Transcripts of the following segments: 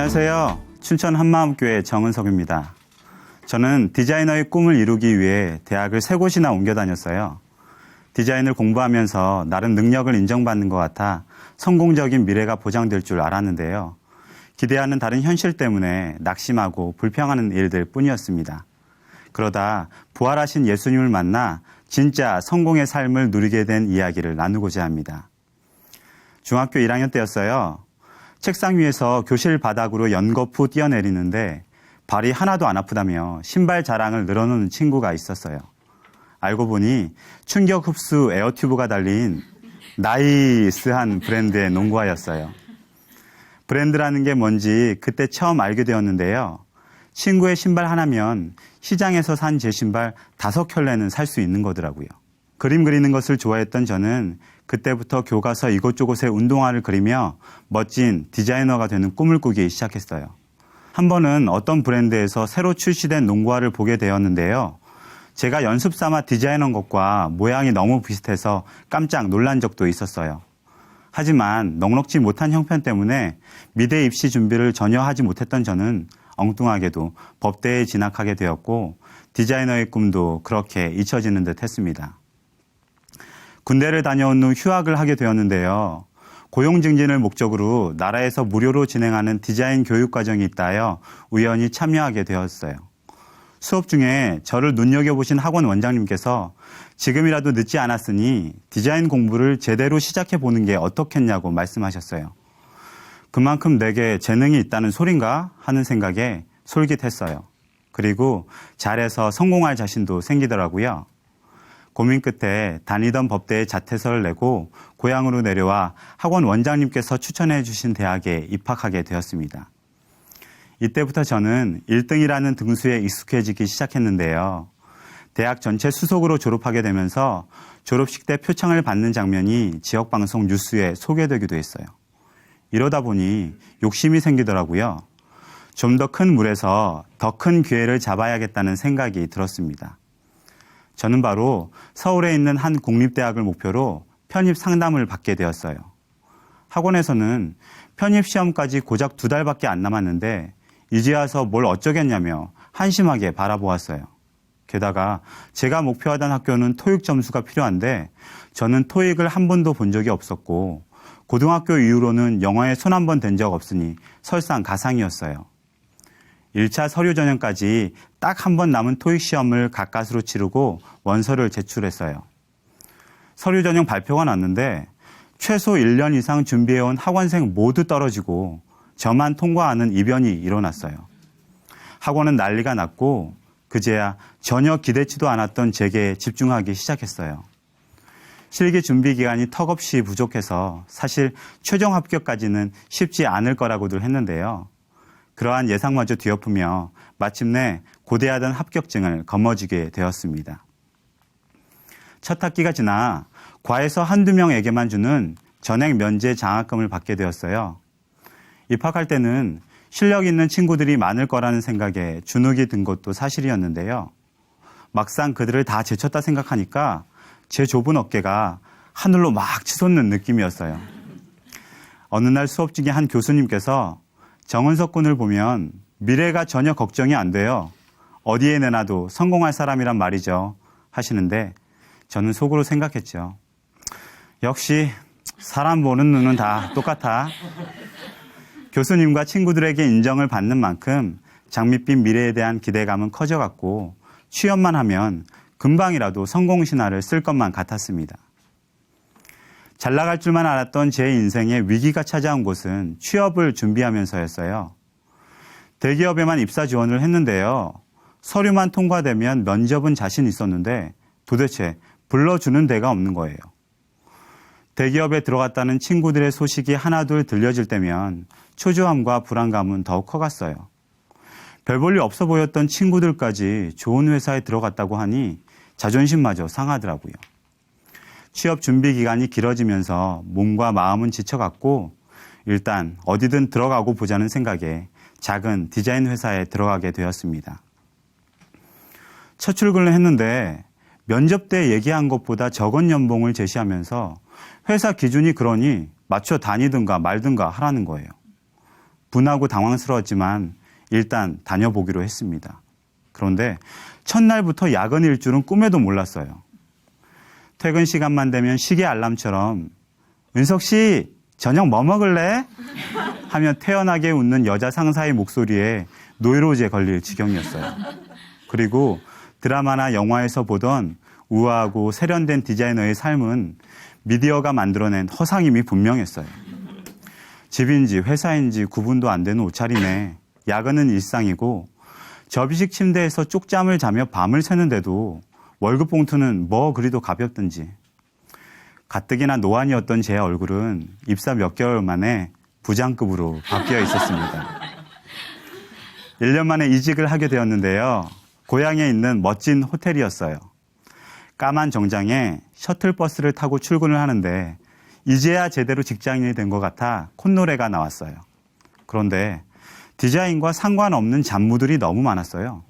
안녕하세요. 춘천 한마음교회 정은석입니다. 저는 디자이너의 꿈을 이루기 위해 대학을 세 곳이나 옮겨 다녔어요. 디자인을 공부하면서 나름 능력을 인정받는 것 같아 성공적인 미래가 보장될 줄 알았는데요. 기대하는 다른 현실 때문에 낙심하고 불평하는 일들 뿐이었습니다. 그러다 부활하신 예수님을 만나 진짜 성공의 삶을 누리게 된 이야기를 나누고자 합니다. 중학교 1학년 때였어요. 책상 위에서 교실 바닥으로 연거푸 뛰어내리는데 발이 하나도 안 아프다며 신발 자랑을 늘어놓는 친구가 있었어요. 알고 보니 충격 흡수 에어튜브가 달린 나이스한 브랜드의 농구화였어요. 브랜드라는 게 뭔지 그때 처음 알게 되었는데요. 친구의 신발 하나면 시장에서 산 제 신발 다섯 켤레는 살 수 있는 거더라고요. 그림 그리는 것을 좋아했던 저는 그때부터 교과서 이곳저곳에 운동화를 그리며 멋진 디자이너가 되는 꿈을 꾸기 시작했어요. 한 번은 어떤 브랜드에서 새로 출시된 농구화를 보게 되었는데요. 제가 연습 삼아 디자인한 것과 모양이 너무 비슷해서 깜짝 놀란 적도 있었어요. 하지만 넉넉지 못한 형편 때문에 미대 입시 준비를 전혀 하지 못했던 저는 엉뚱하게도 법대에 진학하게 되었고 디자이너의 꿈도 그렇게 잊혀지는 듯 했습니다. 군대를 다녀온 후 휴학을 하게 되었는데요. 고용 증진을 목적으로 나라에서 무료로 진행하는 디자인 교육 과정이 있다여 우연히 참여하게 되었어요. 수업 중에 저를 눈여겨보신 학원 원장님께서 지금이라도 늦지 않았으니 디자인 공부를 제대로 시작해 보는 게 어떻겠냐고 말씀하셨어요. 그만큼 내게 재능이 있다는 소린가 하는 생각에 솔깃했어요. 그리고 잘해서 성공할 자신도 생기더라고요. 고민 끝에 다니던 법대에 자퇴서를 내고 고향으로 내려와 학원 원장님께서 추천해 주신 대학에 입학하게 되었습니다. 이때부터 저는 1등이라는 등수에 익숙해지기 시작했는데요. 대학 전체 수석으로 졸업하게 되면서 졸업식 때 표창을 받는 장면이 지역방송 뉴스에 소개되기도 했어요. 이러다 보니 욕심이 생기더라고요. 좀 더 큰 물에서 더 큰 기회를 잡아야겠다는 생각이 들었습니다. 저는 바로 서울에 있는 한 공립대학을 목표로 편입 상담을 받게 되었어요. 학원에서는 편입 시험까지 고작 두 달밖에 안 남았는데 이제 와서 뭘 어쩌겠냐며 한심하게 바라보았어요. 게다가 제가 목표하던 학교는 토익 점수가 필요한데 저는 토익을 한 번도 본 적이 없었고 고등학교 이후로는 영어에 손 한 번 댄 적 없으니 설상 가상이었어요. 1차 서류 전형까지 딱 한 번 남은 토익 시험을 가까스로 치르고 원서를 제출했어요. 서류 전형 발표가 났는데 최소 1년 이상 준비해온 학원생 모두 떨어지고 저만 통과하는 이변이 일어났어요. 학원은 난리가 났고 그제야 전혀 기대치도 않았던 제게 집중하기 시작했어요. 실기 준비 기간이 턱없이 부족해서 사실 최종 합격까지는 쉽지 않을 거라고들 했는데요. 그러한 예상마저 뒤엎으며 마침내 고대하던 합격증을 거머쥐게 되었습니다. 첫 학기가 지나 과에서 한두 명에게만 주는 전액 면제 장학금을 받게 되었어요. 입학할 때는 실력 있는 친구들이 많을 거라는 생각에 주눅이 든 것도 사실이었는데요. 막상 그들을 다 제쳤다 생각하니까 제 좁은 어깨가 하늘로 막 치솟는 느낌이었어요. 어느 날 수업 중에 한 교수님께서 정은석 군을 보면 미래가 전혀 걱정이 안 돼요. 어디에 내놔도 성공할 사람이란 말이죠. 하시는데 저는 속으로 생각했죠. 역시 사람 보는 눈은 다 똑같아. 교수님과 친구들에게 인정을 받는 만큼 장밋빛 미래에 대한 기대감은 커져갔고 취업만 하면 금방이라도 성공 신화를 쓸 것만 같았습니다. 잘 나갈 줄만 알았던 제 인생에 위기가 찾아온 곳은 취업을 준비하면서였어요. 대기업에만 입사 지원을 했는데요. 서류만 통과되면 면접은 자신 있었는데 도대체 불러주는 데가 없는 거예요. 대기업에 들어갔다는 친구들의 소식이 하나둘 들려질 때면 초조함과 불안감은 더욱 커갔어요. 별 볼 일 없어 보였던 친구들까지 좋은 회사에 들어갔다고 하니 자존심마저 상하더라고요. 취업 준비 기간이 길어지면서 몸과 마음은 지쳐갔고 일단 어디든 들어가고 보자는 생각에 작은 디자인 회사에 들어가게 되었습니다. 첫 출근을 했는데 면접 때 얘기한 것보다 적은 연봉을 제시하면서 회사 기준이 그러니 맞춰 다니든가 말든가 하라는 거예요. 분하고 당황스러웠지만 일단 다녀보기로 했습니다. 그런데 첫날부터 야근일 줄은 꿈에도 몰랐어요. 퇴근 시간만 되면 시계 알람처럼 은석 씨 저녁 뭐 먹을래? 하며 태연하게 웃는 여자 상사의 목소리에 노이로제 걸릴 지경이었어요. 그리고 드라마나 영화에서 보던 우아하고 세련된 디자이너의 삶은 미디어가 만들어낸 허상임이 분명했어요. 집인지 회사인지 구분도 안 되는 옷차림에 야근은 일상이고 접이식 침대에서 쪽잠을 자며 밤을 새는데도 월급 봉투는 뭐 그리도 가볍든지 가뜩이나 노안이었던 제 얼굴은 입사 몇 개월 만에 부장급으로 바뀌어 있었습니다. 1년 만에 이직을 하게 되었는데요. 고향에 있는 멋진 호텔이었어요. 까만 정장에 셔틀버스를 타고 출근을 하는데 이제야 제대로 직장인이 된 것 같아 콧노래가 나왔어요. 그런데 디자인과 상관없는 잡무들이 너무 많았어요.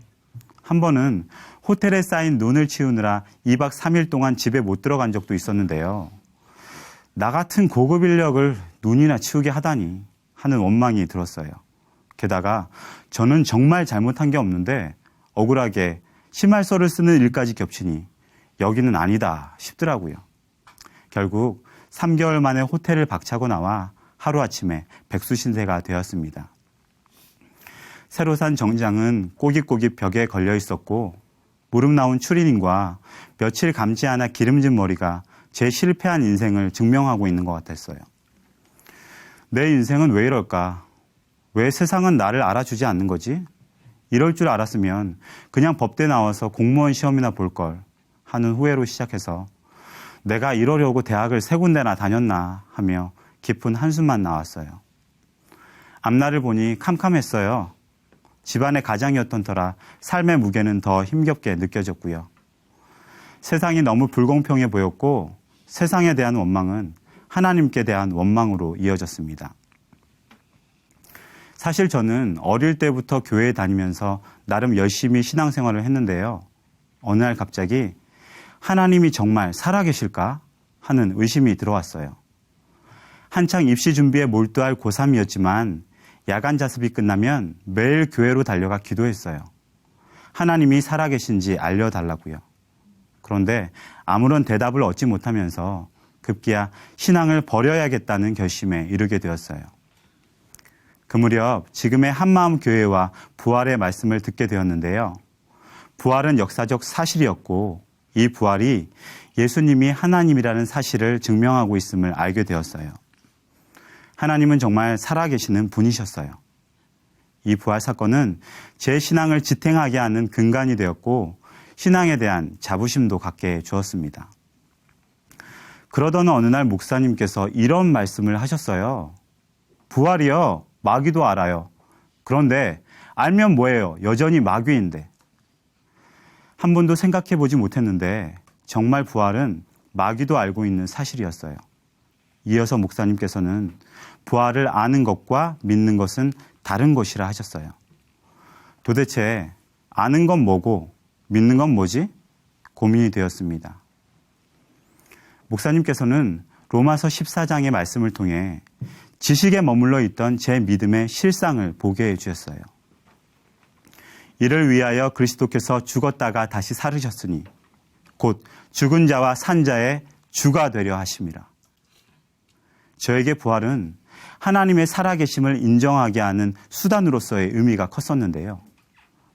한 번은 호텔에 쌓인 눈을 치우느라 2박 3일 동안 집에 못 들어간 적도 있었는데요. 나 같은 고급 인력을 눈이나 치우게 하다니 하는 원망이 들었어요. 게다가 저는 정말 잘못한 게 없는데 억울하게 심할서를 쓰는 일까지 겹치니 여기는 아니다 싶더라고요. 결국 3개월 만에 호텔을 박차고 나와 하루아침에 백수신세가 되었습니다. 새로 산 정장은 꼬깃꼬깃 벽에 걸려 있었고 무릎 나온 추리닝과 며칠 감지 않아 기름진 머리가 제 실패한 인생을 증명하고 있는 것 같았어요. 내 인생은 왜 이럴까? 왜 세상은 나를 알아주지 않는 거지? 이럴 줄 알았으면 그냥 법대 나와서 공무원 시험이나 볼 걸 하는 후회로 시작해서 내가 이러려고 대학을 세 군데나 다녔나 하며 깊은 한숨만 나왔어요. 앞날을 보니 캄캄했어요. 집안의 가장이었던 터라 삶의 무게는 더 힘겹게 느껴졌고요. 세상이 너무 불공평해 보였고 세상에 대한 원망은 하나님께 대한 원망으로 이어졌습니다. 사실 저는 어릴 때부터 교회에 다니면서 나름 열심히 신앙생활을 했는데요. 어느 날 갑자기 하나님이 정말 살아계실까 하는 의심이 들어왔어요. 한창 입시 준비에 몰두할 고3이었지만 야간 자습이 끝나면 매일 교회로 달려가 기도했어요. 하나님이 살아계신지 알려달라고요. 그런데 아무런 대답을 얻지 못하면서 급기야 신앙을 버려야겠다는 결심에 이르게 되었어요. 그 무렵 지금의 한마음 교회와 부활의 말씀을 듣게 되었는데요. 부활은 역사적 사실이었고 이 부활이 예수님이 하나님이라는 사실을 증명하고 있음을 알게 되었어요. 하나님은 정말 살아계시는 분이셨어요. 이 부활 사건은 제 신앙을 지탱하게 하는 근간이 되었고 신앙에 대한 자부심도 갖게 주었습니다. 그러던 어느 날 목사님께서 이런 말씀을 하셨어요. 부활이요. 마귀도 알아요. 그런데 알면 뭐예요? 여전히 마귀인데. 한 번도 생각해 보지 못했는데 정말 부활은 마귀도 알고 있는 사실이었어요. 이어서 목사님께서는 부활을 아는 것과 믿는 것은 다른 것이라 하셨어요. 도대체 아는 건 뭐고 믿는 건 뭐지? 고민이 되었습니다. 목사님께서는 로마서 14장의 말씀을 통해 지식에 머물러 있던 제 믿음의 실상을 보게 해 주셨어요. 이를 위하여 그리스도께서 죽었다가 다시 살으셨으니 곧 죽은 자와 산 자의 주가 되려 하심이라. 저에게 부활은 하나님의 살아계심을 인정하게 하는 수단으로서의 의미가 컸었는데요.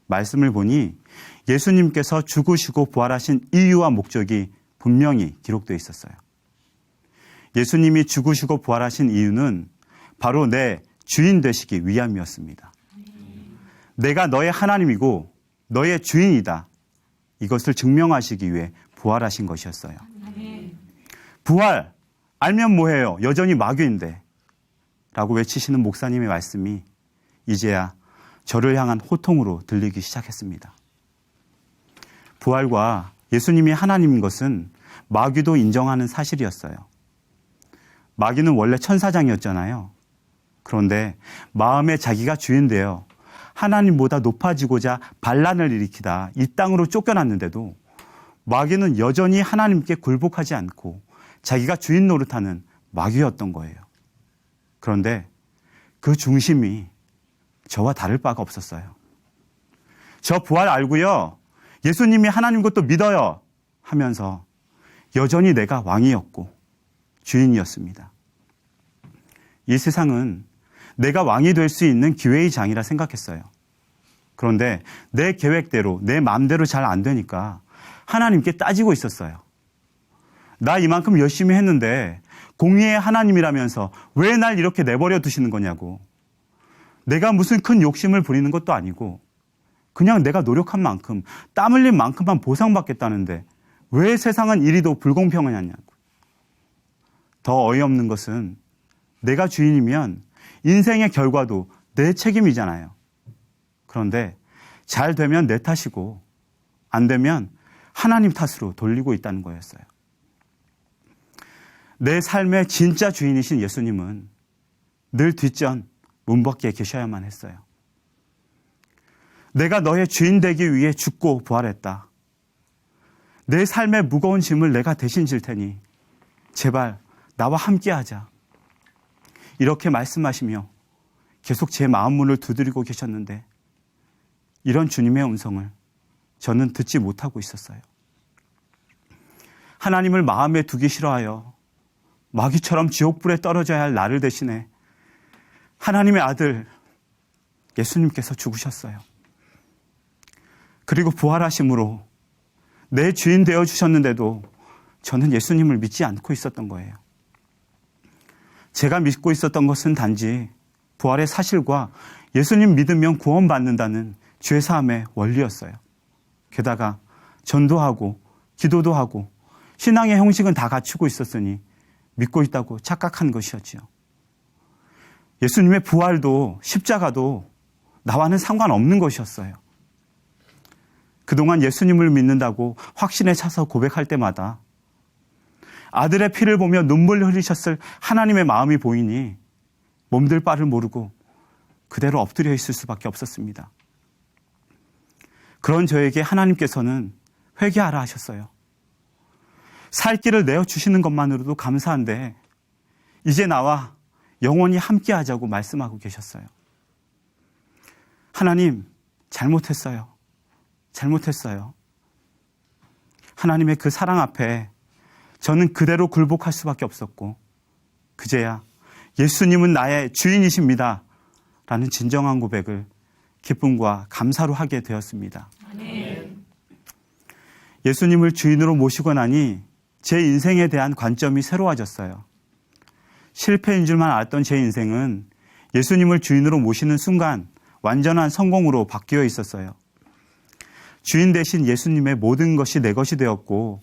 말씀을 보니 예수님께서 죽으시고 부활하신 이유와 목적이 분명히 기록되어 있었어요. 예수님이 죽으시고 부활하신 이유는 바로 내 주인 되시기 위함이었습니다. 내가 너의 하나님이고 너의 주인이다. 이것을 증명하시기 위해 부활하신 것이었어요. 부활, 알면 뭐해요? 여전히 마귀인데. 라고 외치시는 목사님의 말씀이 이제야 저를 향한 호통으로 들리기 시작했습니다. 부활과 예수님이 하나님인 것은 마귀도 인정하는 사실이었어요. 마귀는 원래 천사장이었잖아요. 그런데 마음에 자기가 주인되어 하나님보다 높아지고자 반란을 일으키다 이 땅으로 쫓겨났는데도 마귀는 여전히 하나님께 굴복하지 않고 자기가 주인 노릇하는 마귀였던 거예요. 그런데 그 중심이 저와 다를 바가 없었어요. 저 부활 알고요. 예수님이 하나님 것도 믿어요. 하면서 여전히 내가 왕이었고 주인이었습니다. 이 세상은 내가 왕이 될 수 있는 기회의 장이라 생각했어요. 그런데 내 계획대로, 내 마음대로 잘 안 되니까 하나님께 따지고 있었어요. 나 이만큼 열심히 했는데 공의의 하나님이라면서 왜 날 이렇게 내버려 두시는 거냐고. 내가 무슨 큰 욕심을 부리는 것도 아니고 그냥 내가 노력한 만큼 땀 흘린 만큼만 보상받겠다는데 왜 세상은 이리도 불공평하냐고. 더 어이없는 것은 내가 주인이면 인생의 결과도 내 책임이잖아요. 그런데 잘 되면 내 탓이고 안 되면 하나님 탓으로 돌리고 있다는 거였어요. 내 삶의 진짜 주인이신 예수님은 늘 뒷전 문밖에 계셔야만 했어요. 내가 너의 주인 되기 위해 죽고 부활했다. 내 삶의 무거운 짐을 내가 대신 질 테니 제발 나와 함께 하자. 이렇게 말씀하시며 계속 제 마음 문을 두드리고 계셨는데 이런 주님의 음성을 저는 듣지 못하고 있었어요. 하나님을 마음에 두기 싫어하여 마귀처럼 지옥불에 떨어져야 할 나를 대신해 하나님의 아들 예수님께서 죽으셨어요. 그리고 부활하심으로 내 주인 되어 주셨는데도 저는 예수님을 믿지 않고 있었던 거예요. 제가 믿고 있었던 것은 단지 부활의 사실과 예수님 믿으면 구원받는다는 죄사함의 원리였어요. 게다가 전도하고 기도도 하고 신앙의 형식은 다 갖추고 있었으니 믿고 있다고 착각한 것이었지요. 예수님의 부활도 십자가도 나와는 상관없는 것이었어요. 그동안 예수님을 믿는다고 확신에 차서 고백할 때마다 아들의 피를 보며 눈물 흘리셨을 하나님의 마음이 보이니 몸들 바를 모르고 그대로 엎드려 있을 수밖에 없었습니다. 그런 저에게 하나님께서는 회개하라 하셨어요. 살 길을 내어 주시는 것만으로도 감사한데 이제 나와 영원히 함께 하자고 말씀하고 계셨어요. 하나님, 잘못했어요. 잘못했어요. 하나님의 그 사랑 앞에 저는 그대로 굴복할 수밖에 없었고, 그제야 예수님은 나의 주인이십니다. 라는 진정한 고백을 기쁨과 감사로 하게 되었습니다. 예수님을 주인으로 모시고 나니 제 인생에 대한 관점이 새로워졌어요. 실패인 줄만 알았던 제 인생은 예수님을 주인으로 모시는 순간 완전한 성공으로 바뀌어 있었어요. 주인 대신 예수님의 모든 것이 내 것이 되었고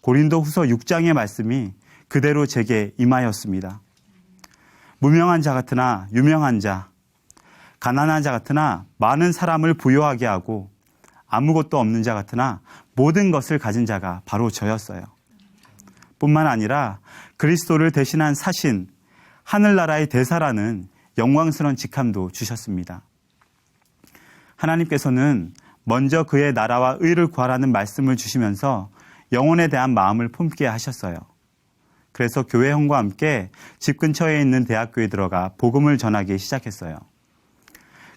고린도 후서 6장의 말씀이 그대로 제게 임하였습니다. 무명한 자 같으나 유명한 자, 가난한 자 같으나 많은 사람을 부여하게 하고 아무것도 없는 자 같으나 모든 것을 가진 자가 바로 저였어요. 뿐만 아니라 그리스도를 대신한 사신, 하늘나라의 대사라는 영광스러운 직함도 주셨습니다. 하나님께서는 먼저 그의 나라와 의를 구하라는 말씀을 주시면서 영혼에 대한 마음을 품게 하셨어요. 그래서 교회 형과 함께 집 근처에 있는 대학교에 들어가 복음을 전하기 시작했어요.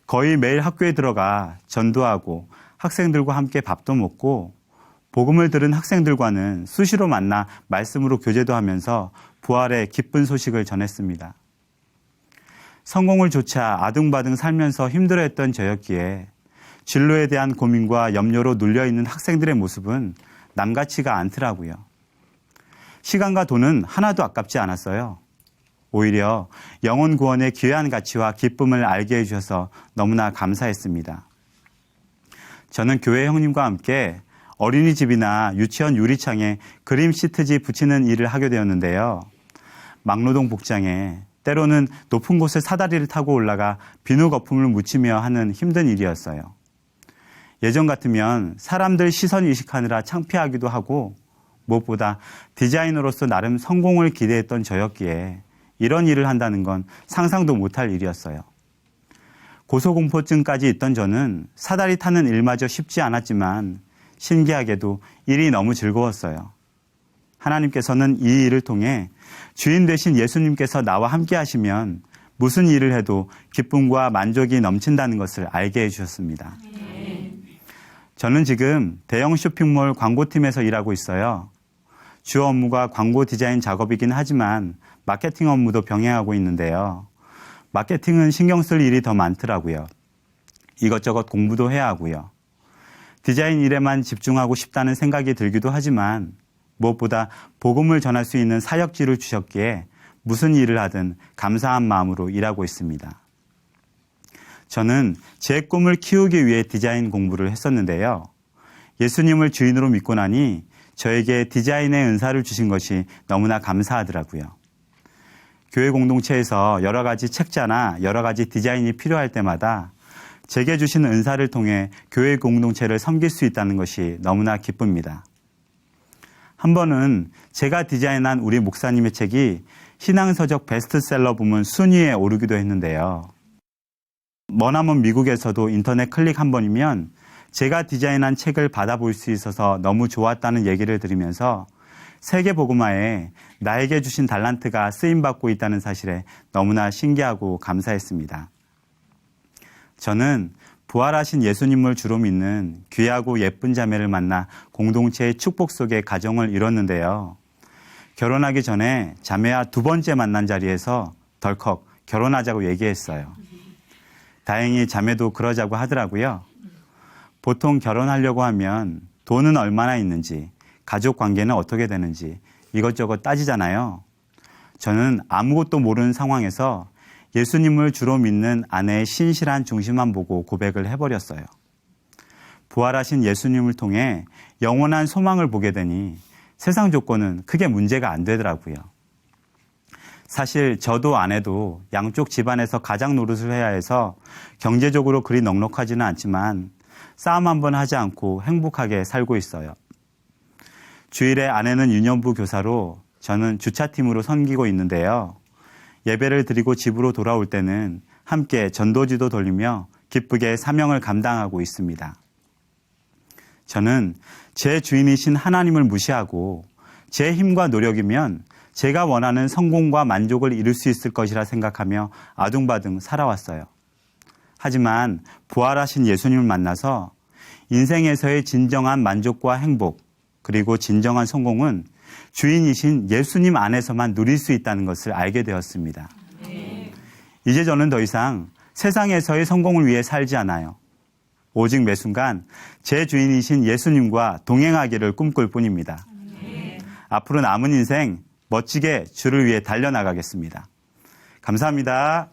거의 매일 학교에 들어가 전도하고 학생들과 함께 밥도 먹고 복음을 들은 학생들과는 수시로 만나 말씀으로 교제도 하면서 부활의 기쁜 소식을 전했습니다. 성공을 조차 아둥바둥 살면서 힘들어했던 저였기에 진로에 대한 고민과 염려로 눌려있는 학생들의 모습은 남같지가 않더라고요. 시간과 돈은 하나도 아깝지 않았어요. 오히려 영혼 구원의 귀한 가치와 기쁨을 알게 해주셔서 너무나 감사했습니다. 저는 교회 형님과 함께 어린이집이나 유치원 유리창에 그림 시트지 붙이는 일을 하게 되었는데요. 막노동 복장에 때로는 높은 곳에 사다리를 타고 올라가 비누 거품을 묻히며 하는 힘든 일이었어요. 예전 같으면 사람들 시선 이식하느라 창피하기도 하고 무엇보다 디자이너로서 나름 성공을 기대했던 저였기에 이런 일을 한다는 건 상상도 못할 일이었어요. 고소공포증까지 있던 저는 사다리 타는 일마저 쉽지 않았지만 신기하게도 일이 너무 즐거웠어요. 하나님께서는 이 일을 통해 주인 되신 예수님께서 나와 함께 하시면 무슨 일을 해도 기쁨과 만족이 넘친다는 것을 알게 해주셨습니다. 저는 지금 대형 쇼핑몰 광고팀에서 일하고 있어요. 주 업무가 광고 디자인 작업이긴 하지만 마케팅 업무도 병행하고 있는데요. 마케팅은 신경 쓸 일이 더 많더라고요. 이것저것 공부도 해야 하고요. 디자인 일에만 집중하고 싶다는 생각이 들기도 하지만 무엇보다 복음을 전할 수 있는 사역지를 주셨기에 무슨 일을 하든 감사한 마음으로 일하고 있습니다. 저는 제 꿈을 키우기 위해 디자인 공부를 했었는데요. 예수님을 주인으로 믿고 나니 저에게 디자인의 은사를 주신 것이 너무나 감사하더라고요. 교회 공동체에서 여러 가지 책자나 여러 가지 디자인이 필요할 때마다 제게 주신 은사를 통해 교회 공동체를 섬길 수 있다는 것이 너무나 기쁩니다. 한 번은 제가 디자인한 우리 목사님의 책이 신앙서적 베스트셀러 부문 순위에 오르기도 했는데요. 머나먼 미국에서도 인터넷 클릭 한 번이면 제가 디자인한 책을 받아볼 수 있어서 너무 좋았다는 얘기를 들으면서 세계 복음화에 나에게 주신 달란트가 쓰임 받고 있다는 사실에 너무나 신기하고 감사했습니다. 저는 부활하신 예수님을 주로 믿는 귀하고 예쁜 자매를 만나 공동체의 축복 속에 가정을 이뤘는데요. 결혼하기 전에 자매와 두 번째 만난 자리에서 덜컥 결혼하자고 얘기했어요. 다행히 자매도 그러자고 하더라고요. 보통 결혼하려고 하면 돈은 얼마나 있는지, 가족 관계는 어떻게 되는지 이것저것 따지잖아요. 저는 아무것도 모르는 상황에서 예수님을 주로 믿는 아내의 신실한 중심만 보고 고백을 해버렸어요. 부활하신 예수님을 통해 영원한 소망을 보게 되니 세상 조건은 크게 문제가 안 되더라고요. 사실 저도 아내도 양쪽 집안에서 가장 노릇을 해야 해서 경제적으로 그리 넉넉하지는 않지만 싸움 한 번 하지 않고 행복하게 살고 있어요. 주일에 아내는 유년부 교사로 저는 주차팀으로 섬기고 있는데요. 예배를 드리고 집으로 돌아올 때는 함께 전도지도 돌리며 기쁘게 사명을 감당하고 있습니다. 저는 제 주인이신 하나님을 무시하고 제 힘과 노력이면 제가 원하는 성공과 만족을 이룰 수 있을 것이라 생각하며 아둥바둥 살아왔어요. 하지만 부활하신 예수님을 만나서 인생에서의 진정한 만족과 행복, 그리고 진정한 성공은 주인이신 예수님 안에서만 누릴 수 있다는 것을 알게 되었습니다. 이제 저는 더 이상 세상에서의 성공을 위해 살지 않아요. 오직 매 순간 제 주인이신 예수님과 동행하기를 꿈꿀 뿐입니다. 앞으로 남은 인생 멋지게 주를 위해 달려나가겠습니다. 감사합니다.